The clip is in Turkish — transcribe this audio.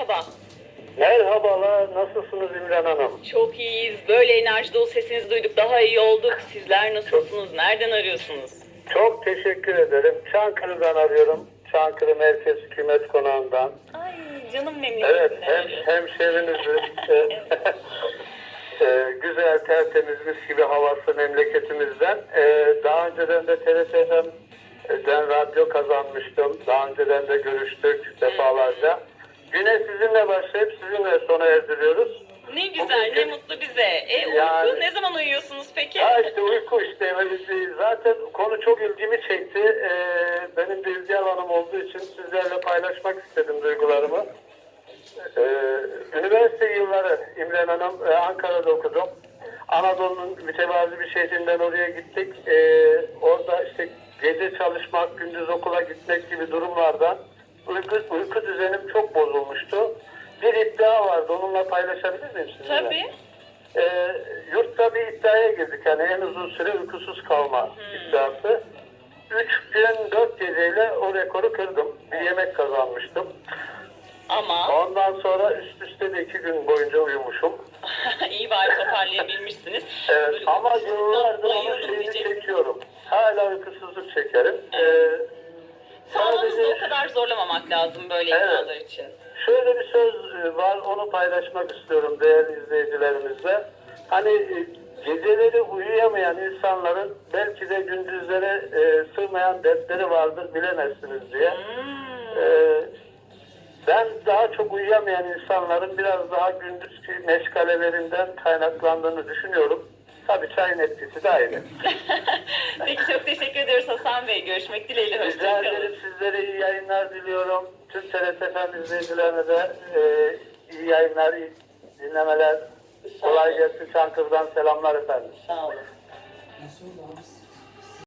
merhaba. Merhabalar, nasılsınız İmran Hanım? Çok iyiyiz. Böyle enerji dolu sesinizi duyduk. Daha iyi olduk. Sizler nasılsınız? Nereden arıyorsunuz? Çok teşekkür ederim. Çankırı'dan arıyorum. Çankırı Merkez Hükümet Konağı'ndan. Ay canım Evet, memleketimden hem, arıyorum. hemşehrinizi e, e, güzel, tertemiz, mis gibi havası memleketimizden. E, daha önceden de TRT FM'den radyo kazanmıştım. Daha önceden de görüştük defalarca. Güne sizinle başlayıp sizinle sona erdiriyoruz. Ne güzel, ne mutlu bize. E uyku Yani- ne zaman uyuyorsunuz peki? Ya işte uyku işte. Zaten konu çok ilgimi çekti. Ee, benim de ilgi alanım olduğu için sizlerle paylaşmak istedim duygularımı. Ee, üniversite yılları İmren Hanım e, Ankara'da okudum. Anadolu'nun mütevazi bir şehrinden oraya gittik. Ee, orada işte gece çalışmak, gündüz okula gitmek gibi durumlardan uyku, uyku düzenim çok bozulmuştu. Bir iddia vardı. Onunla paylaşabilir miyim sizinle? Tabii. e, yurtta bir iddiaya girdik. Yani en uzun süre uykusuz kalma iddiası. Üç gün dört geceyle o rekoru kırdım. Bir yemek kazanmıştım. Ama Ondan sonra üst üste de iki gün boyunca uyumuşum. iyi bari toparlayabilmişsiniz. Evet, Böyle ama yıllardır onun şeyini çekiyorum. Hala uykusuzluk çekerim. Ee, Sağlığınızı sadece o kadar zorlamamak lazım böyle Evet. iddialar için. Şöyle bir söz e, var, onu paylaşmak istiyorum değerli izleyicilerimizle. Hani e, geceleri uyuyamayan insanların belki de gündüzlere e, sığmayan dertleri vardır bilemezsiniz diye. Hmm. E, ben daha çok uyuyamayan insanların biraz daha gündüzki meşgalelerinden kaynaklandığını düşünüyorum. Tabii çayın etkisi de aynı. Peki çok teşekkür ediyoruz Hasan Bey. Görüşmek dileğiyle. Rica ederim sizlere iyi yayınlar diliyorum. Tüm TRT izleyicilerine de e, iyi yayınlar, iyi dinlemeler. Kolay gelsin Çankırı'dan selamlar efendim. Sağ olun.